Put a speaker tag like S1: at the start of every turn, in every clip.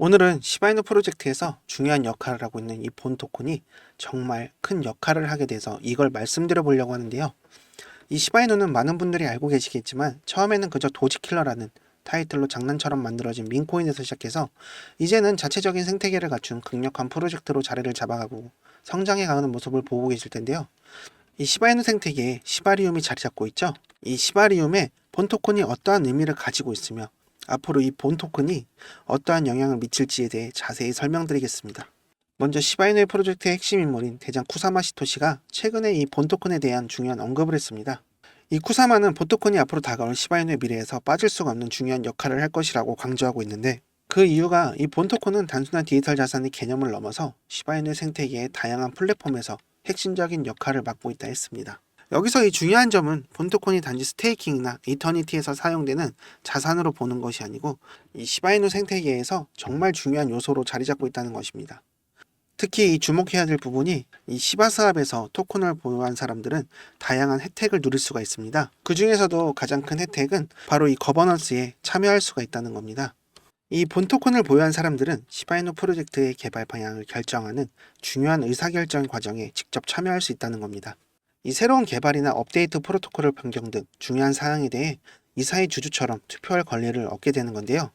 S1: 오늘은 시바이누 프로젝트에서 중요한 역할을 하고 있는 이 본 토큰이 정말 큰 역할을 하게 돼서 이걸 말씀드려 보려고 하는데요. 이 시바이누는 많은 분들이 알고 계시겠지만 처음에는 그저 도지킬러라는 타이틀로 장난처럼 만들어진 민코인에서 시작해서 이제는 자체적인 생태계를 갖춘 강력한 프로젝트로 자리를 잡아가고 성장해 가는 모습을 보고 계실 텐데요. 이 시바이누 생태계에 시바리움이 자리 잡고 있죠. 이 시바리움에 본 토큰이 어떠한 의미를 가지고 있으며 앞으로 이 본 토큰이 어떠한 영향을 미칠지에 대해 자세히 설명드리겠습니다. 먼저 시바이누의 프로젝트의 핵심 인물인 대장 쿠사마 시토시가 최근에 이 본 토큰에 대한 중요한 언급을 했습니다. 이 쿠사마는 본 토큰이 앞으로 다가올 시바이누의 미래에서 빠질 수가 없는 중요한 역할을 할 것이라고 강조하고 있는데 그 이유가 이 본 토큰은 단순한 디지털 자산의 개념을 넘어서 시바이누 생태계의 다양한 플랫폼에서 핵심적인 역할을 맡고 있다 했습니다. 여기서 이 중요한 점은 본토콘이 단지 스테이킹이나 이터니티에서 사용되는 자산으로 보는 것이 아니고 이 시바이누 생태계에서 정말 중요한 요소로 자리 잡고 있다는 것입니다. 특히 이 주목해야 될 부분이 이 시바 사업에서 토큰을 보유한 사람들은 다양한 혜택을 누릴 수가 있습니다. 그 중에서도 가장 큰 혜택은 바로 이 거버넌스에 참여할 수가 있다는 겁니다. 이 본토큰을 보유한 사람들은 시바이누 프로젝트의 개발 방향을 결정하는 중요한 의사결정 과정에 직접 참여할 수 있다는 겁니다. 이 새로운 개발이나 업데이트 프로토콜을 변경 등 중요한 사항에 대해 이사의 주주처럼 투표할 권리를 얻게 되는 건데요.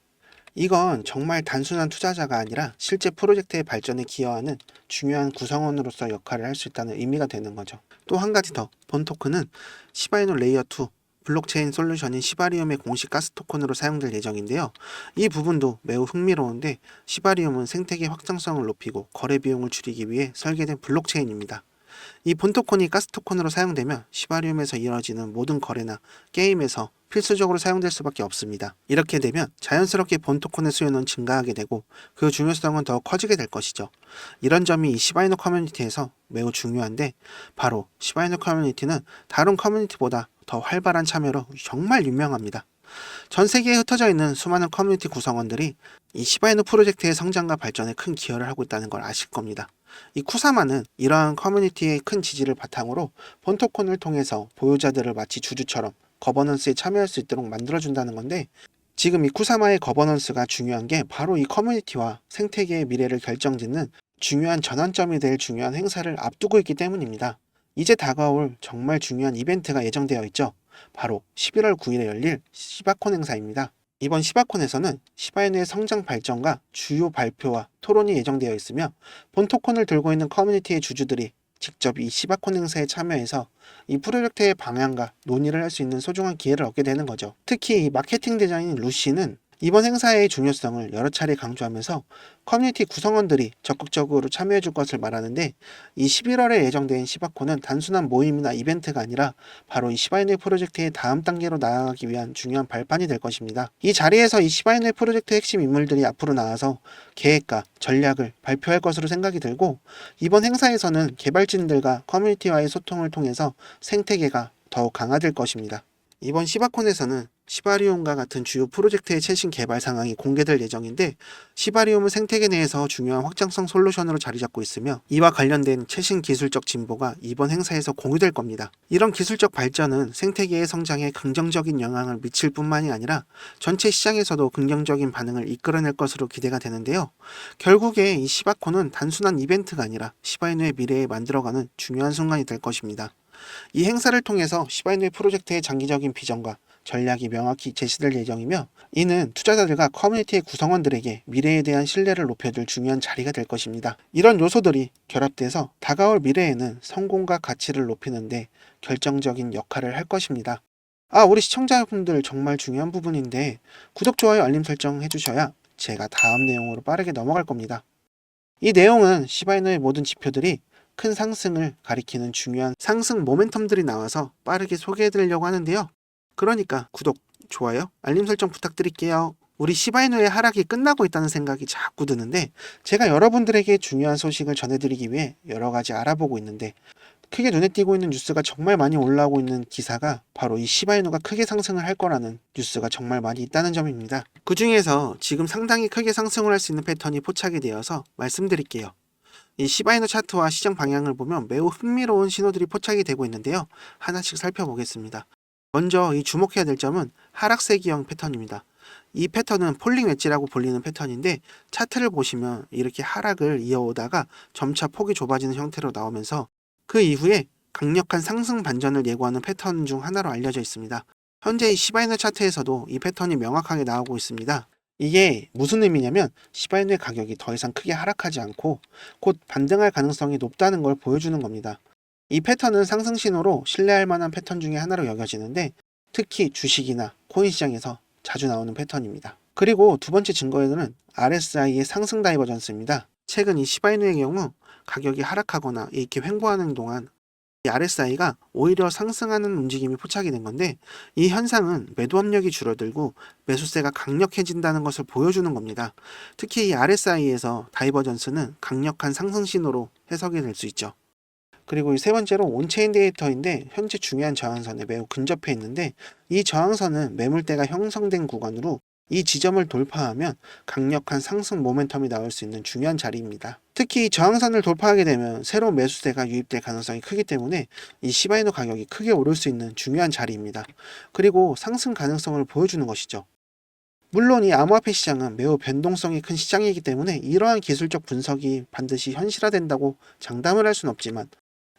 S1: 이건 정말 단순한 투자자가 아니라 실제 프로젝트의 발전에 기여하는 중요한 구성원으로서 역할을 할 수 있다는 의미가 되는 거죠. 또 한 가지 더, 본 토큰은 시바이누 레이어 2 블록체인 솔루션인 시바리움의 공식 가스 토큰으로 사용될 예정인데요. 이 부분도 매우 흥미로운데 시바리움은 생태계 확장성을 높이고 거래 비용을 줄이기 위해 설계된 블록체인입니다. 이 본토콘이 가스토콘으로 사용되면 시바리움에서 이루어지는 모든 거래나 게임에서 필수적으로 사용될 수밖에 없습니다. 이렇게 되면 자연스럽게 본토콘의 수요는 증가하게 되고 그 중요성은 더 커지게 될 것이죠. 이런 점이 이 시바이노 커뮤니티에서 매우 중요한데 바로 시바이노 커뮤니티는 다른 커뮤니티보다 더 활발한 참여로 정말 유명합니다. 전 세계에 흩어져 있는 수많은 커뮤니티 구성원들이 이 시바이누 프로젝트의 성장과 발전에 큰 기여를 하고 있다는 걸 아실 겁니다. 이 쿠사마는 이러한 커뮤니티의 큰 지지를 바탕으로 본토콘을 통해서 보유자들을 마치 주주처럼 거버넌스에 참여할 수 있도록 만들어준다는 건데 지금 이 쿠사마의 거버넌스가 중요한 게 바로 이 커뮤니티와 생태계의 미래를 결정짓는 중요한 전환점이 될 중요한 행사를 앞두고 있기 때문입니다. 이제 다가올 정말 중요한 이벤트가 예정되어 있죠. 바로 11월 9일에 열릴 시바콘 행사입니다. 이번 시바콘에서는 시바이누의 성장 발전과 주요 발표와 토론이 예정되어 있으며 본 토큰을 들고 있는 커뮤니티의 주주들이 직접 이 시바콘 행사에 참여해서 이 프로젝트의 방향과 논의를 할 수 있는 소중한 기회를 얻게 되는 거죠. 특히 이 마케팅 대장인 루시는 이번 행사의 중요성을 여러 차례 강조하면서 커뮤니티 구성원들이 적극적으로 참여해 줄 것을 말하는데 이 11월에 예정된 시바코는 단순한 모임이나 이벤트가 아니라 바로 이 시바이누 프로젝트의 다음 단계로 나아가기 위한 중요한 발판이 될 것입니다. 이 자리에서 이 시바이누 프로젝트 핵심 인물들이 앞으로 나와서 계획과 전략을 발표할 것으로 생각이 들고 이번 행사에서는 개발진들과 커뮤니티와의 소통을 통해서 생태계가 더욱 강화될 것입니다. 이번 시바콘에서는 시바리움과 같은 주요 프로젝트의 최신 개발 상황이 공개될 예정인데 시바리움은 생태계 내에서 중요한 확장성 솔루션으로 자리 잡고 있으며 이와 관련된 최신 기술적 진보가 이번 행사에서 공유될 겁니다. 이런 기술적 발전은 생태계의 성장에 긍정적인 영향을 미칠 뿐만이 아니라 전체 시장에서도 긍정적인 반응을 이끌어낼 것으로 기대가 되는데요. 결국에 이 시바콘은 단순한 이벤트가 아니라 시바이누의 미래에 만들어가는 중요한 순간이 될 것입니다. 이 행사를 통해서 시바이누의 프로젝트의 장기적인 비전과 전략이 명확히 제시될 예정이며 이는 투자자들과 커뮤니티의 구성원들에게 미래에 대한 신뢰를 높여줄 중요한 자리가 될 것입니다. 이런 요소들이 결합돼서 다가올 미래에는 성공과 가치를 높이는데 결정적인 역할을 할 것입니다. 아, 우리 시청자분들 정말 중요한 부분인데 구독, 좋아요, 알림 설정 해주셔야 제가 다음 내용으로 빠르게 넘어갈 겁니다. 이 내용은 시바이누의 모든 지표들이 큰 상승을 가리키는 중요한 상승 모멘텀들이 나와서 빠르게 소개해드리려고 하는데요. 그러니까 구독, 좋아요, 알림 설정 부탁드릴게요. 우리 시바이누의 하락이 끝나고 있다는 생각이 자꾸 드는데 제가 여러분들에게 중요한 소식을 전해드리기 위해 여러 가지 알아보고 있는데 크게 눈에 띄고 있는 뉴스가 정말 많이 올라오고 있는 기사가 바로 이 시바이누가 크게 상승을 할 거라는 뉴스가 정말 많이 있다는 점입니다. 그 중에서 지금 상당히 크게 상승을 할 수 있는 패턴이 포착이 되어서 말씀드릴게요. 이 시바이누 차트와 시장 방향을 보면 매우 흥미로운 신호들이 포착이 되고 있는데요. 하나씩 살펴보겠습니다. 먼저 이 주목해야 될 점은 하락세기형 패턴입니다. 이 패턴은 폴링 웨지라고 불리는 패턴인데 차트를 보시면 이렇게 하락을 이어오다가 점차 폭이 좁아지는 형태로 나오면서 그 이후에 강력한 상승 반전을 예고하는 패턴 중 하나로 알려져 있습니다. 현재 이 시바이누 차트에서도 이 패턴이 명확하게 나오고 있습니다. 이게 무슨 의미냐면 시바이누의 가격이 더 이상 크게 하락하지 않고 곧 반등할 가능성이 높다는 걸 보여주는 겁니다. 이 패턴은 상승 신호로 신뢰할 만한 패턴 중에 하나로 여겨지는데 특히 주식이나 코인 시장에서 자주 나오는 패턴입니다. 그리고 두 번째 증거에는 RSI의 상승 다이버전스입니다. 최근 이 시바이누의 경우 가격이 하락하거나 이렇게 횡보하는 동안 이 RSI가 오히려 상승하는 움직임이 포착이 된 건데 이 현상은 매도 압력이 줄어들고 매수세가 강력해진다는 것을 보여주는 겁니다. 특히 이 RSI에서 다이버전스는 강력한 상승 신호로 해석이 될 수 있죠. 그리고 이세 번째로 온체인 데이터인데 현재 중요한 저항선에 매우 근접해 있는데 이 저항선은 매물대가 형성된 구간으로 이 지점을 돌파하면 강력한 상승 모멘텀이 나올 수 있는 중요한 자리입니다. 특히 이 저항선을 돌파하게 되면 새로운 매수세가 유입될 가능성이 크기 때문에 이 시바이노 가격이 크게 오를 수 있는 중요한 자리입니다. 그리고 상승 가능성을 보여주는 것이죠. 물론 이 암호화폐 시장은 매우 변동성이 큰 시장이기 때문에 이러한 기술적 분석이 반드시 현실화된다고 장담을 할 수는 없지만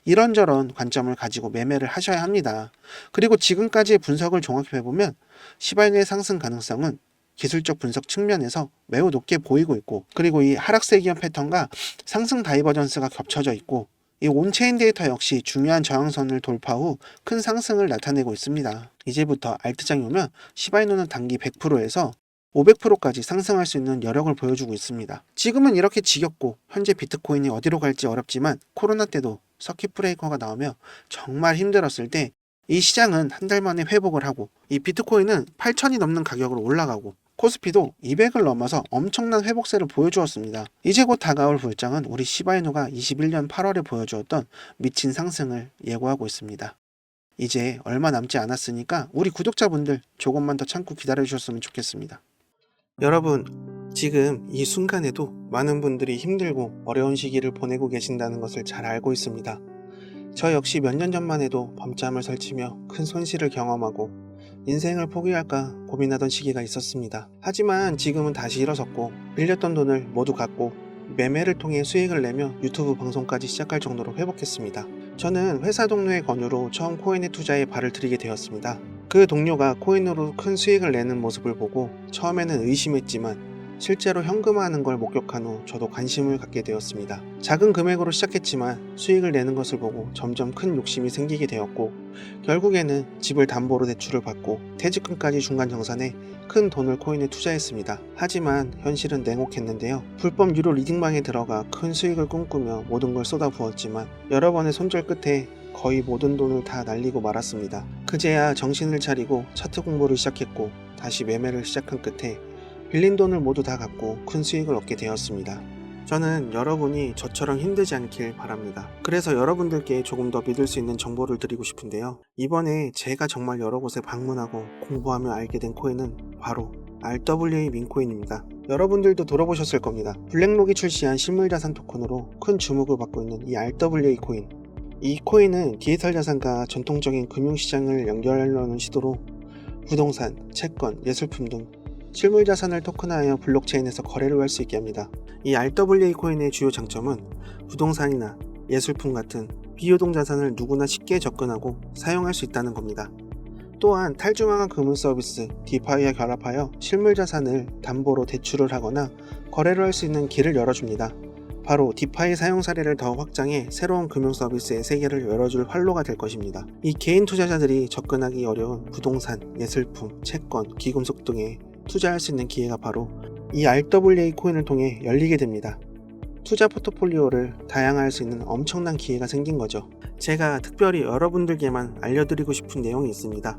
S1: 이런저런 관점을 가지고 매매를 하셔야 합니다. 그리고 지금까지의 분석을 종합해 보면 시바이누의 상승 가능성은 기술적 분석 측면에서 매우 높게 보이고 있고 그리고 이 하락세 기업 패턴과 상승 다이버전스가 겹쳐져 있고 이 온체인 데이터 역시 중요한 저항선을 돌파 후 큰 상승을 나타내고 있습니다. 이제부터 알트장이 오면 시바이누는 단기 100%에서 500%까지 상승할 수 있는 여력을 보여주고 있습니다. 지금은 이렇게 지겹고 현재 비트코인이 어디로 갈지 어렵지만 코로나 때도 서킷 브레이커가 나오며 정말 힘들었을 때 이 시장은 한 달 만에 회복을 하고 이 비트코인은 8천이 넘는 가격으로 올라가고 코스피도 200을 넘어서 엄청난 회복세를 보여주었습니다. 이제 곧 다가올 불장은 우리 시바이누가 21년 8월에 보여주었던 미친 상승을 예고하고 있습니다. 이제 얼마 남지 않았으니까 우리 구독자분들 조금만 더 참고 기다려 주셨으면 좋겠습니다. 여러분, 지금 이 순간에도 많은 분들이 힘들고 어려운 시기를 보내고 계신다는 것을 잘 알고 있습니다. 저 역시 몇 년 전만 해도 밤잠을 설치며 큰 손실을 경험하고 인생을 포기할까 고민하던 시기가 있었습니다. 하지만 지금은 다시 일어섰고 빌렸던 돈을 모두 갚고 매매를 통해 수익을 내며 유튜브 방송까지 시작할 정도로 회복했습니다. 저는 회사 동료의 권유로 처음 코인에 투자에 발을 들이게 되었습니다. 그 동료가 코인으로 큰 수익을 내는 모습을 보고 처음에는 의심했지만 실제로 현금화하는 걸 목격한 후 저도 관심을 갖게 되었습니다. 작은 금액으로 시작했지만 수익을 내는 것을 보고 점점 큰 욕심이 생기게 되었고 결국에는 집을 담보로 대출을 받고 퇴직금까지 중간 정산해 큰 돈을 코인에 투자했습니다. 하지만 현실은 냉혹했는데요. 불법 유료 리딩방에 들어가 큰 수익을 꿈꾸며 모든 걸 쏟아부었지만 여러 번의 손절 끝에 거의 모든 돈을 다 날리고 말았습니다. 그제야 정신을 차리고 차트 공부를 시작했고 다시 매매를 시작한 끝에 빌린 돈을 모두 다 갚고 큰 수익을 얻게 되었습니다. 저는 여러분이 저처럼 힘들지 않길 바랍니다. 그래서 여러분들께 조금 더 믿을 수 있는 정보를 드리고 싶은데요. 이번에 제가 정말 여러 곳에 방문하고 공부하며 알게 된 코인은 바로 RWA 민코인입니다. 여러분들도 들어보셨을 겁니다. 블랙록이 출시한 실물자산 토큰으로 큰 주목을 받고 있는 이 RWA 코인. 이 코인은 디지털 자산과 전통적인 금융시장을 연결하려는 시도로 부동산, 채권, 예술품 등 실물 자산을 토큰화하여 블록체인에서 거래를 할 수 있게 합니다. 이 RWA 코인의 주요 장점은 부동산이나 예술품 같은 비유동 자산을 누구나 쉽게 접근하고 사용할 수 있다는 겁니다. 또한 탈중앙화 금융 서비스 디파이와 결합하여 실물 자산을 담보로 대출을 하거나 거래를 할 수 있는 길을 열어줍니다. 바로 디파이 사용 사례를 더 확장해 새로운 금융 서비스의 세계를 열어줄 활로가 될 것입니다. 이 개인 투자자들이 접근하기 어려운 부동산, 예술품, 채권, 기금속 등에 투자할 수 있는 기회가 바로 이 RWA 코인을 통해 열리게 됩니다. 투자 포트폴리오를 다양화할 수 있는 엄청난 기회가 생긴 거죠. 제가 특별히 여러분들께만 알려드리고 싶은 내용이 있습니다.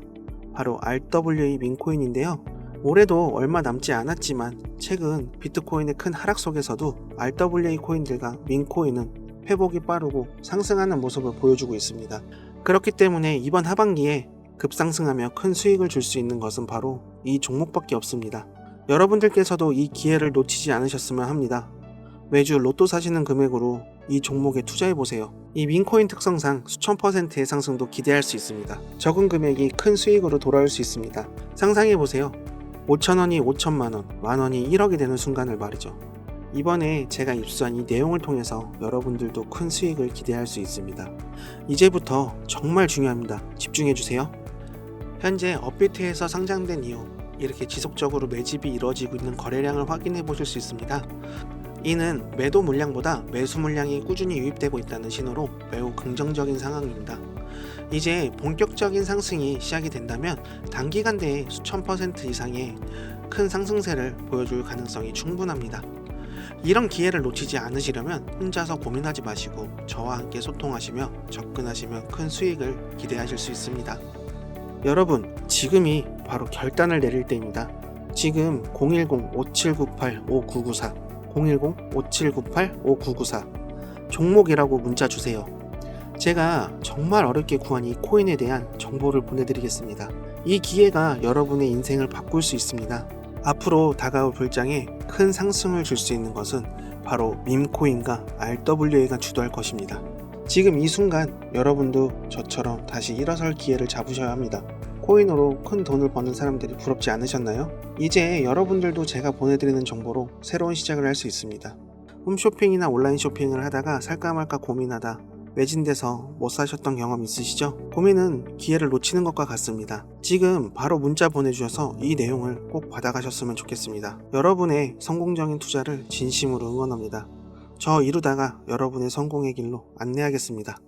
S1: 바로 RWA 민코인인데요. 올해도 얼마 남지 않았지만 최근 비트코인의 큰 하락 속에서도 RWA 코인들과 민코인은 회복이 빠르고 상승하는 모습을 보여주고 있습니다. 그렇기 때문에 이번 하반기에 급상승하며 큰 수익을 줄 수 있는 것은 바로 이 종목밖에 없습니다. 여러분들께서도 이 기회를 놓치지 않으셨으면 합니다. 매주 로또 사시는 금액으로 이 종목에 투자해보세요. 이 민코인 특성상 수천 퍼센트의 상승도 기대할 수 있습니다. 적은 금액이 큰 수익으로 돌아올 수 있습니다. 상상해보세요. 5천원이 5천만원, 만원이 1억이 되는 순간을 말이죠. 이번에 제가 입수한 이 내용을 통해서 여러분들도 큰 수익을 기대할 수 있습니다. 이제부터 정말 중요합니다. 집중해주세요. 현재 업비트에서 상장된 이후 이렇게 지속적으로 매집이 이루어지고 있는 거래량을 확인해 보실 수 있습니다. 이는 매도 물량보다 매수 물량이 꾸준히 유입되고 있다는 신호로 매우 긍정적인 상황입니다. 이제 본격적인 상승이 시작이 된다면 단기간 내에 수천 퍼센트 이상의 큰 상승세를 보여줄 가능성이 충분합니다. 이런 기회를 놓치지 않으시려면 혼자서 고민하지 마시고 저와 함께 소통하시며 접근하시면 큰 수익을 기대하실 수 있습니다. 여러분, 지금이 바로 결단을 내릴 때입니다. 지금 010-5798-5994 010-5798-5994 종목이라고 문자 주세요. 제가 정말 어렵게 구한 이 코인에 대한 정보를 보내드리겠습니다. 이 기회가 여러분의 인생을 바꿀 수 있습니다. 앞으로 다가올 불장에 큰 상승을 줄 수 있는 것은 바로 밈코인과 RWA가 주도할 것입니다. 지금 이 순간 여러분도 저처럼 다시 일어설 기회를 잡으셔야 합니다. 코인으로 큰 돈을 버는 사람들이 부럽지 않으셨나요? 이제 여러분들도 제가 보내드리는 정보로 새로운 시작을 할 수 있습니다. 홈쇼핑이나 온라인 쇼핑을 하다가 살까 말까 고민하다 매진돼서 못 사셨던 경험 있으시죠? 고민은 기회를 놓치는 것과 같습니다. 지금 바로 문자 보내주셔서 이 내용을 꼭 받아가셨으면 좋겠습니다. 여러분의 성공적인 투자를 진심으로 응원합니다. 저 이루다가 여러분의 성공의 길로 안내하겠습니다.